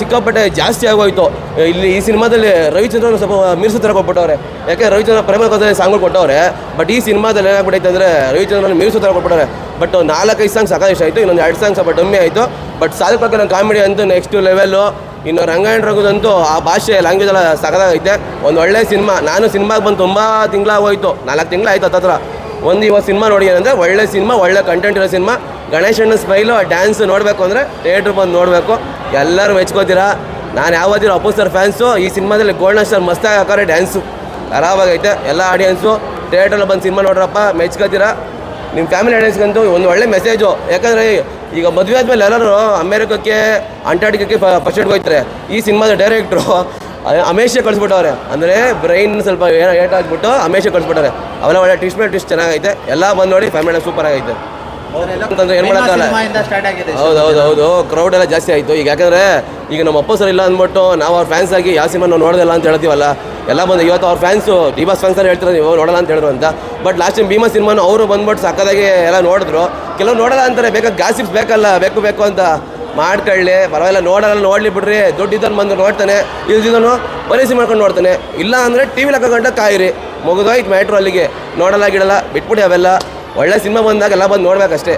ಸಿಕ್ಕಾಪಟ್ಟೆ ಜಾಸ್ತಿ ಆಗೋಯ್ತು. ಇಲ್ಲಿ ಈ ಸಿನಿಮಾದಲ್ಲಿ ರವಿಚಂದ್ರನ್ ಸ್ವಲ್ಪ ಮೀರ್ಸು ಕೊಟ್ಬಿಟ್ಟವ್ರೆ ಯಾಕೆ, ರವಿಚಂದ್ರ ಪ್ರೇಮ ಕಥೆ ಸಾಂಗ್ಗಳು ಕೊಟ್ಟವ್ರೆ ಬಟ್ ಈ ಸಿನಿಮಾದಲ್ಲಿ ಏನಾಗ್ಬಿಟ್ಟೈತೆ ಅಂದರೆ ರವಿಚಂದ್ರನ್ ಮೀರ್ಸು ಕೊಟ್ಬಿಟ್ಟವ್ರೆ ಬಟ್ ನಾಲ್ಕೈದು ಸಾಂಗ್ ಸಾಕಾಗಿ ಇಷ್ಟ ಆಯಿತು, ಇನ್ನೊಂದು ಎರಡು ಸಾಂಗ್ ಸ್ವಲ್ಪ ಡಮ್ಮಿ ಆಯಿತು ಬಟ್ ಸಾಧಕ ನನ್ನ ಕಾಮಿಡಿ ಅಂತೂ ನೆಕ್ಸ್ಟ್ ಲೆವೆಲ್ಲು ಇನ್ನು ರಂಗಾಯಣ ರಘುದಂತೂ ಆ ಭಾಷೆ ಲ್ಯಾಂಗ್ವೇಜ್ ಎಲ್ಲ ಸಖತ್ತಾಗೈತೆ ಒಂದು ಒಳ್ಳೆ ಸಿನಿಮಾ, ನಾನು ಸಿನಿಮಾಗೆ ಬಂದು ತುಂಬ ತಿಂಗಳಾಗೋಯ್ತು. ನಾಲ್ಕು ತಿಂಗಳಾಯ್ತು ಹತ್ತತ್ರ. ಒಂದು ಇವತ್ತು ಸಿನಿಮಾ ನೋಡಿ ಏನಂದರೆ, ಒಳ್ಳೆ ಸಿನಿಮಾ, ಒಳ್ಳೆ ಕಂಟೆಂಟ್ ಇರೋ ಸಿನಿಮಾ. ಗಣೇಶಣ್ಣ ಸ್ಮೈಲು ಡ್ಯಾನ್ಸ್ ನೋಡಬೇಕು ಅಂದರೆ ಥಿಯೇಟ್ರ್ ಬಂದು ನೋಡಬೇಕು. ಎಲ್ಲರೂ ಮೆಚ್ಕೋತೀರಾ? ನಾನು ಯಾವತ್ತಿರೋ ಅಪ್ಪು ಸರ್ ಫ್ಯಾನ್ಸು ಈ ಸಿನಿಮಾದಲ್ಲಿ ಗೋಲ್ಡನ್ ಸ್ಟಾರ್ ಮಸ್ತಾಗಿ ಹಾಕೋರೆ ಡ್ಯಾನ್ಸು ಖರಾಬಾಗೈತೆ ಎಲ್ಲ ಆಡಿಯನ್ಸು ಥಿಯೇಟ್ರಲ್ಲಿ ಬಂದು ಸಿನಿಮಾ ನೋಡ್ರಪ್ಪ, ಮೆಚ್ಕೋತೀರಾ? ನಿಮ್ಮ ಫ್ಯಾಮಿಲಿ ಆಡಿಯನ್ಸ್ಗಂತೂ ಒಂದು ಒಳ್ಳೆ ಮೆಸೇಜು ಯಾಕಂದರೆ ಈಗ ಮದುವೆ ಆದಮೇಲೆ ಎಲ್ಲರೂ ಅಮೇರಿಕಕ್ಕೆ ಅಂಟಾರ್ಟಿಕಕ್ಕೆ ಫಸ್ಟ್ ಹೋಗ್ತಾರೆ. ಈ ಸಿನಿಮಾದ ಡೈರೆಕ್ಟ್ರು ಅಮೇಶೆ ಕಳಿಸ್ಬಿಟ್ಟವ್ರೆ. ಅಂದರೆ ಬ್ರೈನ್ ಸ್ವಲ್ಪ ಏನೋ ಏಟಾಗ್ಬಿಟ್ಟು ಅಮೇಶೆ ಕಳಿಸ್ಬಿಟ್ಟವ್ರೆ. ಅವೆಲ್ಲ ಒಳ್ಳೆ ಟ್ವಿಸ್ಟ್ ಟ್ವಿಸ್ಟ್ ಚೆನ್ನಾಗೈತೆ. ಎಲ್ಲ ಬಂದು ನೋಡಿ ಫ್ಯಾಮಿಲಿ ಸೂಪರ್ ಆಗೈತೆ. ಅಂತಂದ್ರೆ ಏನು ಮಾಡೋಕ್ಕಲ್ಲ ಹೌದು ಹೌದು ಹೌದು. ಕ್ರೌಡ್ ಎಲ್ಲ ಜಾಸ್ತಿ ಆಯಿತು. ಈಗ ಯಾಕಂದರೆ ಈಗ ನಮ್ಮ ಅಪ್ಪ ಸರ್ ಇಲ್ಲ ಅಂದ್ಬಿಟ್ಟು ನಾವು ಅವ್ರ ಫ್ಯಾನ್ಸ್ ಆಗಿ ಯಾವ ಸಿನಿಮಾ ನಾವು ನೋಡೋದಿಲ್ಲ ಅಂತ ಹೇಳ್ತೀವಲ್ಲ ಎಲ್ಲ ಬಂದು ಇವತ್ತು ಅವ್ರ ಫ್ಯಾನ್ಸು ಡಿಬಾಸ್ ಫ್ಯಾನ್ಸ್ ಅಲ್ಲಿ ಹೇಳ್ತಾರೆ ನೀವು ನೋಡಲ್ಲ ಅಂತ ಹೇಳಿದ್ರು ಅಂತ. ಬಟ್ ಲಾಸ್ಟ್ ಟೈಮ್ ಭೀಮಾ ಸಿನಿಮಾನು ಅವರು ಬಂದ್ಬಿಟ್ಟು ಸಕ್ಕದಾಗಿ ಎಲ್ಲ ನೋಡಿದ್ರು. ಕೆಲವು ನೋಡಲ್ಲ ಅಂತಾರೆ ಬೇಕಾದ ಗಾಸಿಪ್ಸ್ ಬೇಕಲ್ಲ ಬೇಕು ಬೇಕು ಅಂತ. ಮಾಡ್ಕೊಳ್ಳಿ ಪರವಾಗಿಲ್ಲ ನೋಡಲ್ಲ ನೋಡ್ಲಿ ಬಿಡ್ರಿ. ದುಡ್ಡಿದ್ದನ್ನು ಬಂದು ನೋಡ್ತಾನೆ ಇಲ್ದಿದ್ದನು ಪರೀಕ್ಷೆ ಮಾಡ್ಕೊಂಡು ನೋಡ್ತಾನೆ. ಇಲ್ಲ ಅಂದರೆ ಟಿ ವಿಲಿ ಗಂಟೆ ಕಾಯಿರಿ. ಮುಗಿದೋಯ್ತು ಮ್ಯಾಟ್ರು ಅಲ್ಲಿಗೆ. ನೋಡಲ್ಲ ಗಿಡಲ್ಲ ಬಿಟ್ಬಿಡಿ ಅವೆಲ್ಲ. ಒಳ್ಳೆ ಸಿನಿಮಾ ಬಂದಾಗ ಎಲ್ಲ ಬಂದು ನೋಡ್ಬೇಕಷ್ಟೇ.